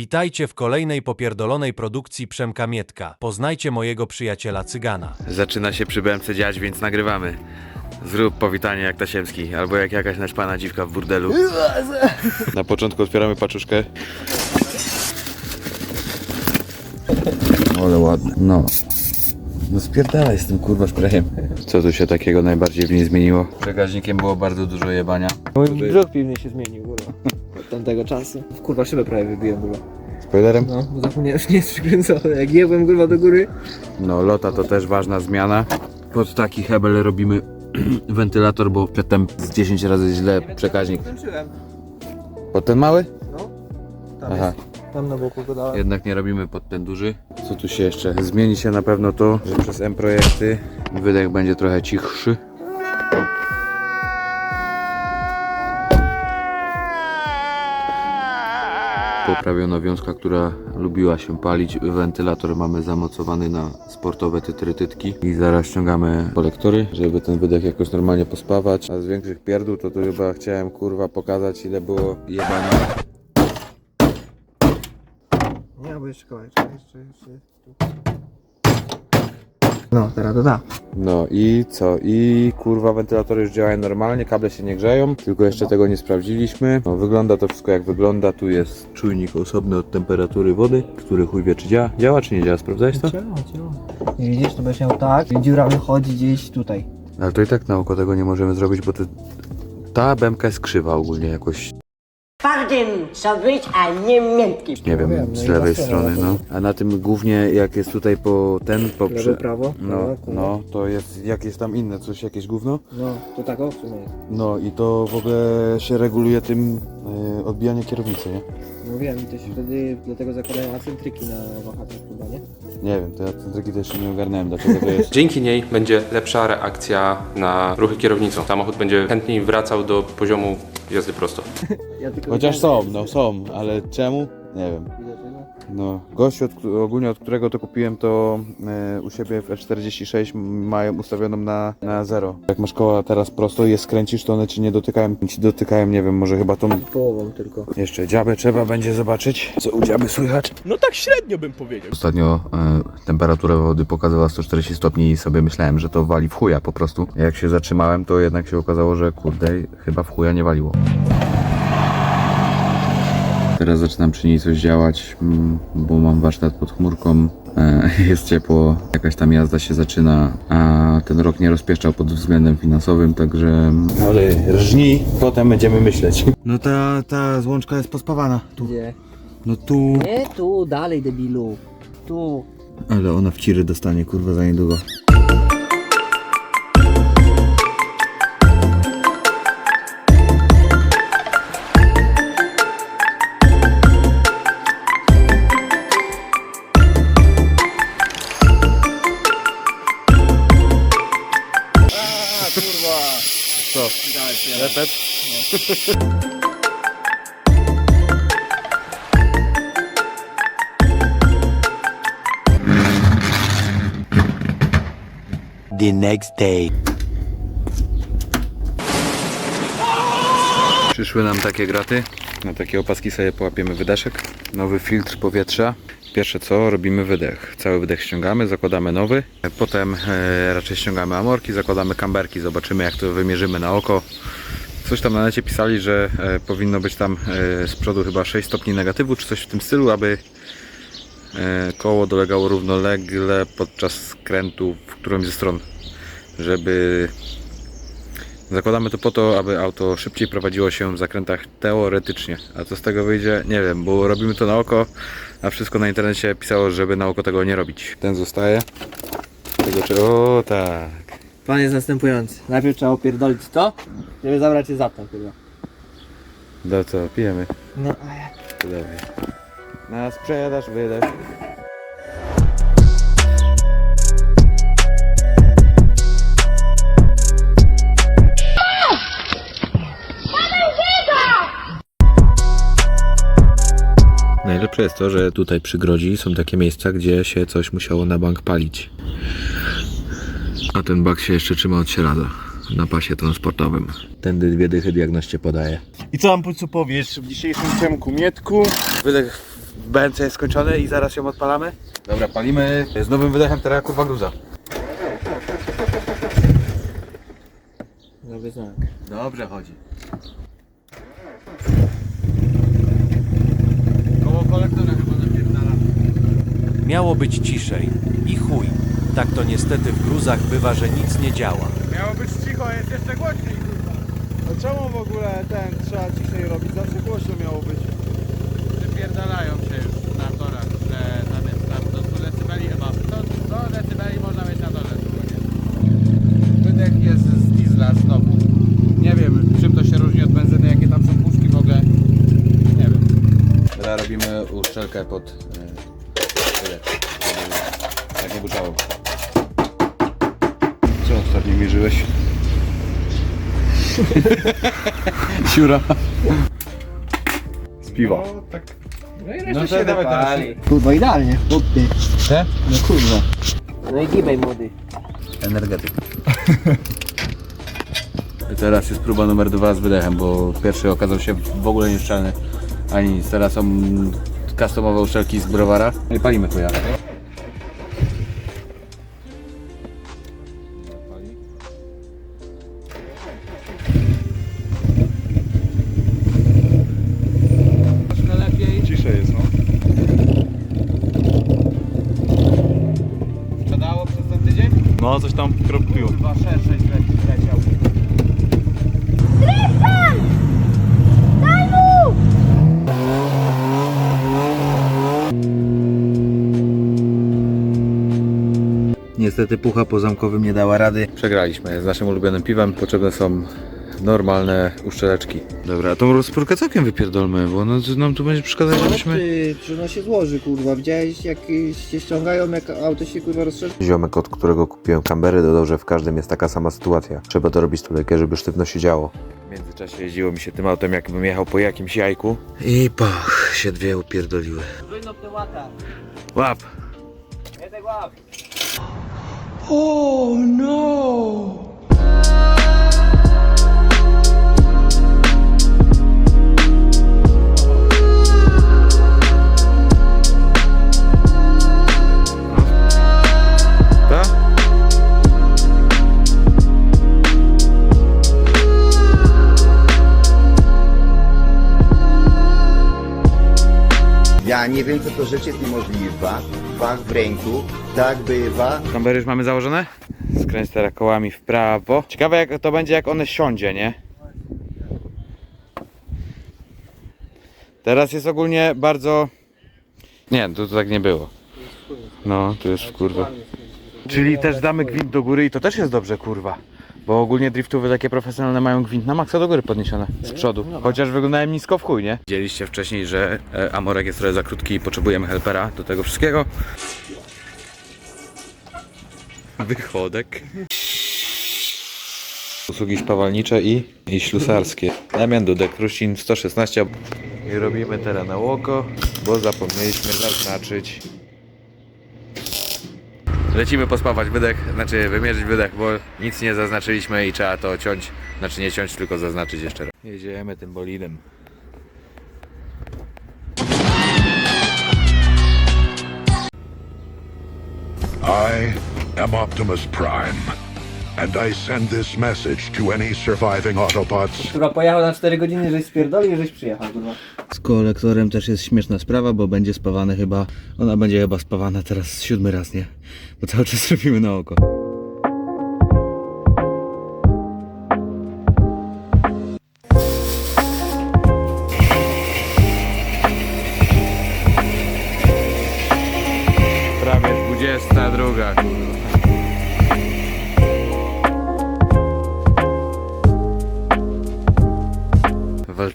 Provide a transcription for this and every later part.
Witajcie w kolejnej popierdolonej produkcji Przemka Mietka. Poznajcie mojego przyjaciela Cygana. Zaczyna się przy BMC dziać, więc nagrywamy. Zrób powitanie jak Tasiemski, albo jak jakaś naćpana dziwka w burdelu. Na początku otwieramy paczuszkę. Ale ładne. No. No spierdalaj z tym kurwa szprejem. Co tu się takiego najbardziej w niej zmieniło? Przekaźnikiem było bardzo dużo jebania. Mój brzuch piwny się zmienił, kurwa. Od tamtego czasu. Kurwa, szybę prawie wybiłem, kurwa. Spoilerem? No, bo zapomniałem, że nie jest przykręcony. Jak jebłem, kurwa, do góry. No, lota to też ważna zmiana. Pod taki hebel robimy wentylator, bo przedtem z 10 razy źle przekaźnik. Pod ten mały? No. Tam Aha. jest. Tam na boku go dałem. Jednak nie robimy pod ten duży. Co tu się jeszcze? Zmieni się na pewno to, że przez M projekty wydech będzie trochę cichszy. Poprawiono wiązka, która lubiła się palić. Wentylator mamy zamocowany na sportowe tytrytytki. I zaraz ściągamy kolektory, żeby ten wydech jakoś normalnie pospawać. A z większych pierdół to tu chyba chciałem kurwa pokazać ile było jebania. Nie, bo jeszcze kawałek. Jeszcze, jeszcze. No, teraz to da. No i co? I kurwa wentylatory już działają normalnie, kable się nie grzeją, tylko jeszcze tego nie sprawdziliśmy. No wygląda to wszystko jak wygląda. Tu jest czujnik osobny od temperatury wody, który chuj wie czy działa. Działa czy nie działa? Sprawdzałeś to? Ciało, ciało. I widzisz, to będziesz miał tak. Dziura wychodzi gdzieś tutaj. Ale to i tak na oko tego nie możemy zrobić, bo to... ta bębka jest krzywa ogólnie jakoś, Twardym co być, a nie miękkim. nie wiem, no z lewej strony, no. A na tym głównie jak jest tutaj po ten, po Lewo, prze... prawo. No, prawo, kurwa. no, to jest jakieś tam inne, coś, jakieś gówno. No, to tak o w sumie jest. No i to w ogóle się reguluje tym yy, odbijanie kierownicy, nie? No wiem, i to się wtedy dlatego zakładają acentryki na wahadłach chyba, nie? Nie wiem, to ja centryki też nie ogarnąłem, dlaczego to jest. Dzięki niej będzie lepsza reakcja na ruchy kierownicą. Samochód będzie chętniej wracał do poziomu jazdy prosto. Ja tylko Chociaż widziałem, są, no są, ale czemu? Nie wiem. Ile? No, gościu od, ogólnie od którego to kupiłem to e, u siebie w E46 mają ustawioną na, na zero. Jak masz koła teraz prosto i je skręcisz, to one ci nie dotykają, ci dotykają, nie wiem, może chyba tą Połową tylko. jeszcze dziabę trzeba będzie zobaczyć, co u dziaby słychać. No tak średnio bym powiedział. Ostatnio e, temperatura wody pokazywała 140 stopni i sobie myślałem, że to wali w chuja po prostu. Jak się zatrzymałem, to jednak się okazało, że kurde, chyba w chuja nie waliło. Teraz zaczynam przy niej coś działać, mm, bo mam warsztat pod chmurką. E, Jest ciepło, jakaś tam jazda się zaczyna, a ten rok nie rozpieszczał pod względem finansowym, także... Ale rżnij, potem będziemy myśleć. No ta, ta złączka jest pospawana. Tu. Gdzie? No tu... Nie tu, dalej debilu. Tu. Ale ona w ciry dostanie, kurwa, za niedługo. Repet? The next day. Przyszły nam takie graty. Na takie opaski sobie połapiemy wydeszek. Nowy filtr powietrza. Pierwsze co, robimy wydech. Cały wydech ściągamy, zakładamy nowy. Potem e, raczej ściągamy amorki, zakładamy kamberki. Zobaczymy jak to wymierzymy na oko. Coś tam na necie pisali, że e, powinno być tam e, z przodu chyba 6 stopni negatywu, czy coś w tym stylu, aby e, koło dolegało równolegle podczas skrętu w którąś ze stron. Żeby Zakładamy to po to, aby auto szybciej prowadziło się w zakrętach teoretycznie. A co z tego wyjdzie? Nie wiem, bo robimy to na oko, a wszystko na internecie pisało, żeby na oko tego nie robić. Ten zostaje. Tego czy... O tak. Plan jest następujący. Najpierw trzeba opierdolić to, żeby zabrać je za to, kurwa. Do co? Pijemy. No, a jak? To dawaj. Na sprzedaż wydech. Najlepsze jest to, że tutaj przy Grodzi są takie miejsca, gdzie się coś musiało na bank palić. A ten bak się jeszcze trzyma od sierada na pasie transportowym. Tędy dwie dychy diagnoście podaje. I co Ampucu powiesz w dzisiejszym Przemku Mietku? Wydech BNC jest skończony i zaraz ją odpalamy. Dobra, palimy z nowym wydechem teraz kurwa gruza. Dobry znak. Dobrze chodzi. Koło kolektora chyba napierdala. Miało być ciszej. Tak to niestety w gruzach bywa, że nic nie działa. Miało być cicho, jest jeszcze głośniej kurwa. No czemu w ogóle ten trzeba ciszej robić? Zawsze głośno miało być. Wypierdalają się już na torach, że tam jest tam do 100 decybeli chyba. 100, 100 decybeli można mieć na torze spokojnie. Wydech jest z diesla znowu. Nie wiem czym to się różni od benzyny, jakie tam są puszki w ogóle. Nie wiem. Teraz robimy uszczelkę pod e, wydech, żeby tak nie burzało. Ostatnio mierzyłeś? Siura. Z piwa. No tak. No to dawaj teraz. Kurwa, idealnie. Chłopie. Te? No kurwa. No i gibaj młody. Energetyk. I teraz jest próba numer dwa z wydechem, bo pierwszy okazał się w ogóle nieszczelny ani nic. Teraz są customowe uszczelki z browara. No i palimy chuja. Troszkę coś tam kropkiło. Chyba 6, 6 leciał. Niestety pucha po zamkowym nie dała rady. Przegraliśmy z naszym ulubionym piwem. Potrzebne są normalne uszczeleczki. Dobra, tą rozpórkę całkiem wypierdolmy, bo no, nam tu będzie przeszkadzać, żebyśmy... Ty, czy ona się złoży, kurwa? Widziałeś jak się ściągają, jak auto się kurwa rozszerza? Ziomek, od którego kupiłem kambery, dodał, że w każdym jest taka sama sytuacja. Trzeba to robić tulejkę, żeby sztywno się działo. W międzyczasie jeździło mi się tym autem, jakbym jechał po jakimś jajku. I pach, się dwie upierdoliły. Trójno ptyłaka. Łap! Jeden łap. Ta? Ja nie wiem, co to rzecz jest niemożliwa. Fach w ręku, tak bywa. Kambery już mamy założone? Skręć teraz kołami w prawo. Ciekawe jak to będzie jak one siądzie, nie? Teraz jest ogólnie bardzo... Nie, tu, tu tak nie było. No, tu jest kurwa. Czyli też damy gwint do góry i to też jest dobrze, kurwa. Bo ogólnie driftowy takie profesjonalne mają gwint na maksa do góry podniesione z przodu. Chociaż wyglądałem nisko w chuj, nie? Widzieliście wcześniej, że e, Amorek jest trochę za krótki i potrzebujemy helpera do tego wszystkiego. Wychodek. Usługi szpawalnicze i, i ślusarskie. Damian Dudek, Rusin 116. I robimy teraz na łoko, bo zapomnieliśmy zaznaczyć. Lecimy pospawać wydech, znaczy wymierzyć wydech, bo nic nie zaznaczyliśmy i trzeba to ciąć, znaczy nie ciąć, tylko zaznaczyć jeszcze raz. Jedziemy tym bolidem. I am Optimus Prime, and I send this message to any surviving Autobots Kurwa, pojechał na 4 godziny, żeś spierdolił i żeś przyjechał, kurwa. Z kolektorem też jest śmieszna sprawa, bo będzie spawane chyba, ona będzie chyba spawana teraz siódmy raz, nie? Bo cały czas robimy na oko. Prawie 22, kurwa.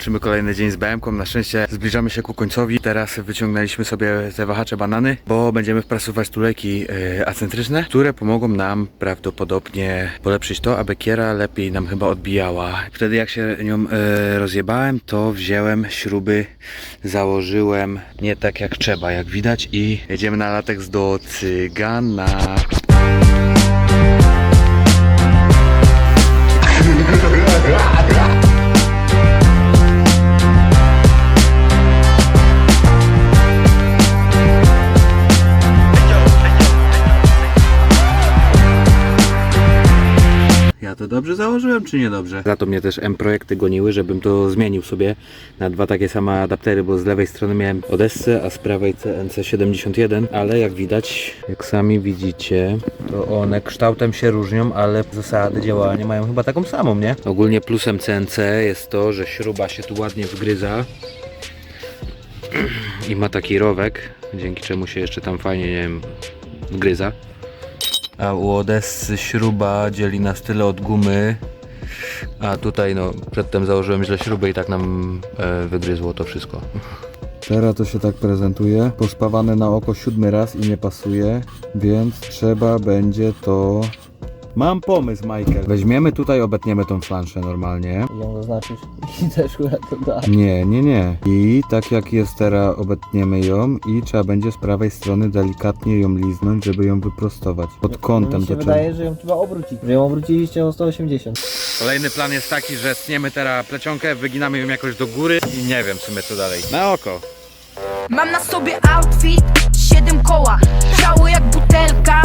Walczymy kolejny dzień z BM-ką. Na szczęście zbliżamy się ku końcowi. Teraz wyciągnęliśmy sobie te wahacze banany, bo będziemy wprasować tulejki e, acentryczne, które pomogą nam prawdopodobnie polepszyć to, aby kiera lepiej nam chyba odbijała. Wtedy jak się nią e, rozjebałem, to wziąłem śruby, założyłem nie tak jak trzeba, jak widać i jedziemy na lateks do cygana. To dobrze założyłem, czy niedobrze? Za to mnie też M-projekty goniły, żebym to zmienił sobie na dwa takie same adaptery, bo z lewej strony miałem Odessę, a z prawej CNC71, ale jak widać, jak sami widzicie, to one kształtem się różnią, ale zasady działania mają chyba taką samą, nie? Ogólnie plusem CNC jest to, że śruba się tu ładnie wgryza i ma taki rowek, dzięki czemu się jeszcze tam fajnie, nie wiem, wgryza. A u Odessy śruba dzieli nas tyle od gumy. A tutaj no przedtem założyłem źle śrubę i tak nam e, wygryzło to wszystko. Teraz to się tak prezentuje. Pospawane na oko siódmy raz i nie pasuje, więc trzeba będzie to... Mam pomysł, Michael. Weźmiemy tutaj, obetniemy tą flanszę normalnie. Ją zaznaczyć i też chyba to da. Nie, nie, nie. I tak jak jest teraz, obetniemy ją i trzeba będzie z prawej strony delikatnie ją liznąć, żeby ją wyprostować. Pod kątem Mi się to trzeba. wydaje, że ją trzeba obrócić. Że ją obróciliście o 180. Kolejny plan jest taki, że stniemy teraz plecionkę, wyginamy ją jakoś do góry i nie wiem w sumie co dalej. Na oko. Mam na sobie outfit, siedem koła Ciało jak butelka,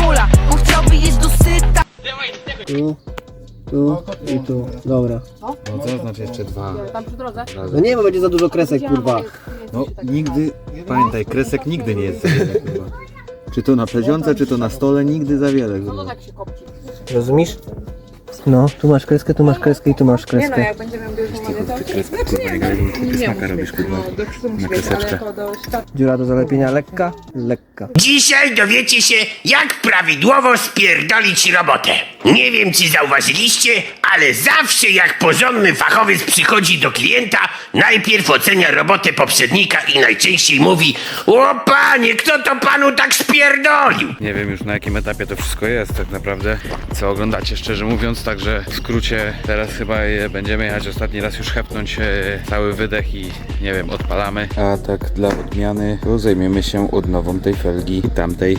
Coca-Cola On chciałby jeść do syta Tu, tu i tu. Dobra. No co znaczy jeszcze dwa? No nie, bo będzie za dużo kresek, kurwa. No nigdy, pamiętaj, kresek nigdy nie jest za wiele, kurwa. Czy to na plecionce, czy to na stole, nigdy za wiele, kurwa. Rozumiesz? No, tu masz kreskę, tu masz kreskę i tu masz kreskę. będziemy miał dużo monetę Kreskę kurwa nie gadaj, bo smaka robisz kurwa na kreseczkę. Dziura do zalepienia lekka, lekka. Dzisiaj dowiecie się, jak prawidłowo spierdolić robotę. Nie wiem, czy zauważyliście, ale zawsze jak porządny fachowiec przychodzi do klienta, najpierw ocenia robotę poprzednika i najczęściej mówi O panie, kto to panu tak spierdolił? Nie wiem już na jakim etapie to wszystko jest tak naprawdę, co oglądacie szczerze mówiąc, także w skrócie teraz chyba będziemy jechać ostatni raz już hepnąć e, cały wydech i nie wiem, odpalamy. A tak dla odmiany, to zajmiemy się odnową tej felgi tamtej.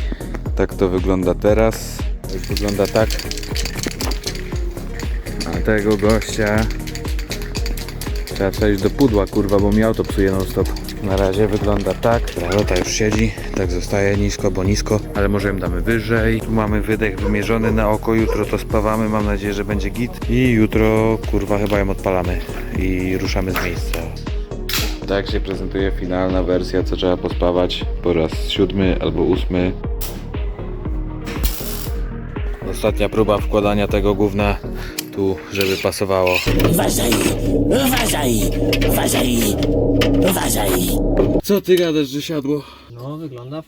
Tak to wygląda teraz, już wygląda tak. A tego gościa trzeba przejść do pudła kurwa, bo mi auto psuje non stop. Na razie wygląda tak. Ralota już siedzi, tak zostaje nisko, bo nisko, ale może ją damy wyżej. Tu mamy wydech wymierzony na oko, jutro to spawamy, mam nadzieję, że będzie git. I jutro kurwa chyba ją odpalamy i ruszamy z miejsca. Tak się prezentuje finalna wersja, co trzeba pospawać po raz siódmy albo ósmy. Ostatnia próba wkładania tego gówna tu, żeby pasowało. Uważaj, uważaj, uważaj, uważaj. Co ty gadasz, że siadło? No, wygląda w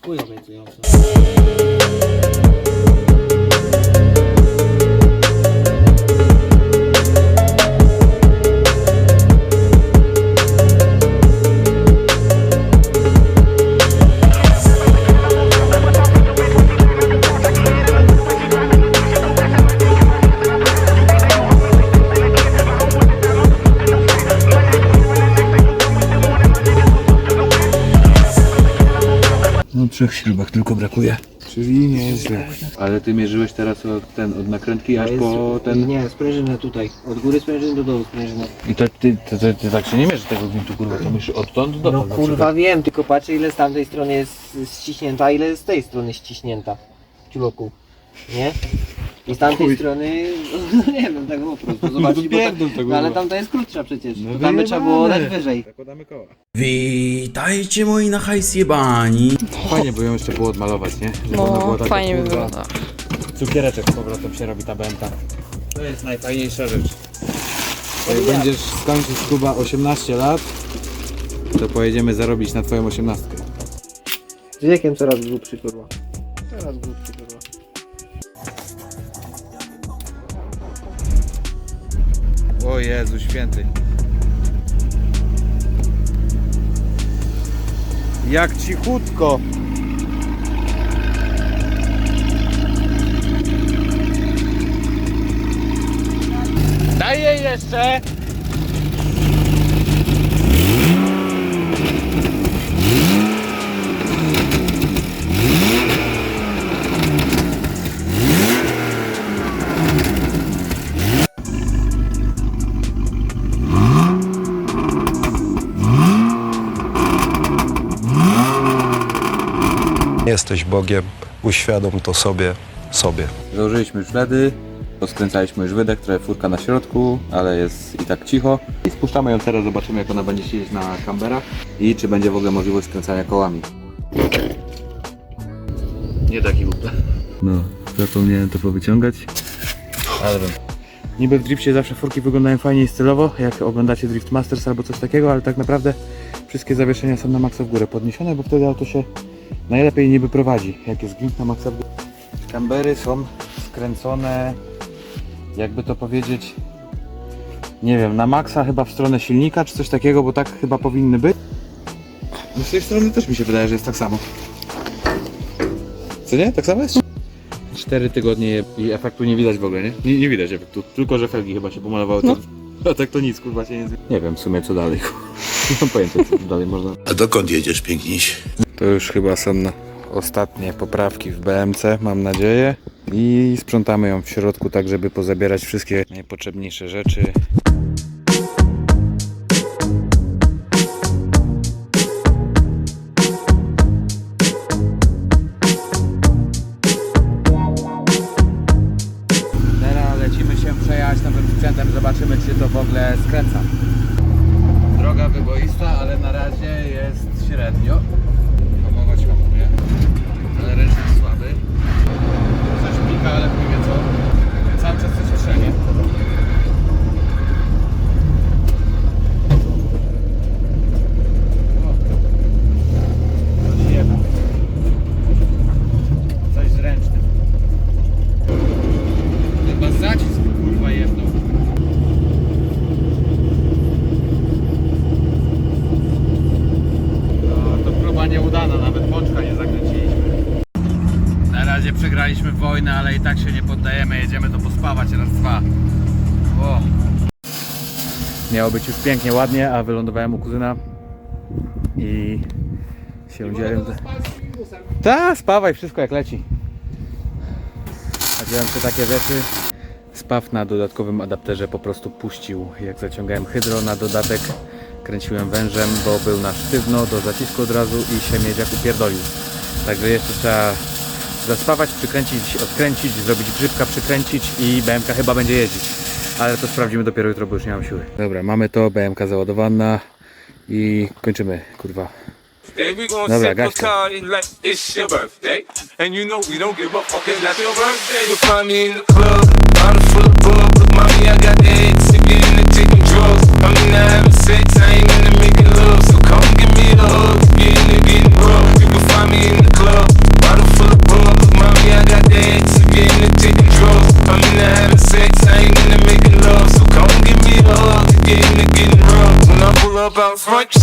trzech śrubek tylko brakuje. Czyli nie jest źle. Ale ty mierzyłeś teraz od, ten, od nakrętki aż po ten... Nie, sprężynę tutaj. Od góry sprężyny do dołu sprężynę. I to ty, ty, ty, ty tak się nie mierzy tego gwintu kurwa, to musisz odtąd do No kurwa wiem, tylko patrzę ile z tamtej strony jest ściśnięta, a ile z tej strony ściśnięta. Ciuloku. Nie? I z tamtej strony, no nie wiem, tak po prostu. Zobaczyć, bo ta, no, ale tamta jest krótsza przecież. No tam by trzeba było dać wyżej. Zakładamy koła. Witajcie moi na hajs jebani. Fajnie by ją jeszcze było odmalować, nie? Żeby ona była No, taka, fajnie by kurwa, wyglądało Cukiereczek z powrotem się robi ta BMK. To jest najfajniejsza rzecz. Jak będziesz skończyć Kuba 18 lat, to pojedziemy zarobić na twoją 18. Z wiekiem coraz głupszy kurwa. Coraz głupszy kurwa. O Jezu święty. Jak cichutko. Daj jej jeszcze! Jesteś Bogiem, uświadom to sobie, sobie. Założyliśmy już ledy, Poskręcaliśmy już wydech, trochę furka na środku, ale jest i tak cicho. I spuszczamy ją teraz, zobaczymy jak ona będzie siedzieć na kamberach i czy będzie w ogóle możliwość skręcania kołami. Nie taki głupie. No, zapomniałem to powyciągać. Ale wiem. Niby w drifcie zawsze furki wyglądają fajnie i stylowo, jak oglądacie Drift Masters albo coś takiego, ale tak naprawdę wszystkie zawieszenia są na maksa w górę podniesione, bo wtedy auto się najlepiej niby prowadzi, jak jest grind na maksa w. Kambery są skręcone, jakby to powiedzieć, nie wiem, na maksa chyba w stronę silnika czy coś takiego, bo tak chyba powinny być. No z tej strony też mi się wydaje, że jest tak samo. Co nie? Tak samo jest? 4 tygodnie i efektu nie widać w ogóle, nie? Nie, nie widać efektu, tylko że felgi chyba się pomalowały. To, a tak to nic, kurwa się nie. Nie wiem w sumie co dalej. Nie mam pojęcia co dalej można. A dokąd jedziesz, piękniś? To już chyba są ostatnie poprawki w BMC, mam nadzieję. I sprzątamy ją w środku, tak żeby pozabierać wszystkie najpotrzebniejsze rzeczy. Miało być już pięknie, ładnie, a wylądowałem u kuzyna i się dzielę. Ta, spawaj, wszystko jak leci. A dzieją się takie rzeczy. Spaw na dodatkowym adapterze po prostu puścił, jak zaciągałem hydro na dodatek. Kręciłem wężem, bo był na sztywno do zacisku od razu i się miedziak upierdolił. Także jeszcze trzeba zaspawać, przykręcić, odkręcić, zrobić grzybka, przykręcić i BMK chyba będzie jeździć. Ale to sprawdzimy dopiero jutro, bo już nie mam siły. Dobra, mamy to, BMK załadowana i kończymy, kurwa. We Dobra, sip a gaś to. card like it's your birthday. And you know we don't give a fuck, it's not your birthday. You'll find me in the club, bottle full of bug. Look, mommy, I got the Frank's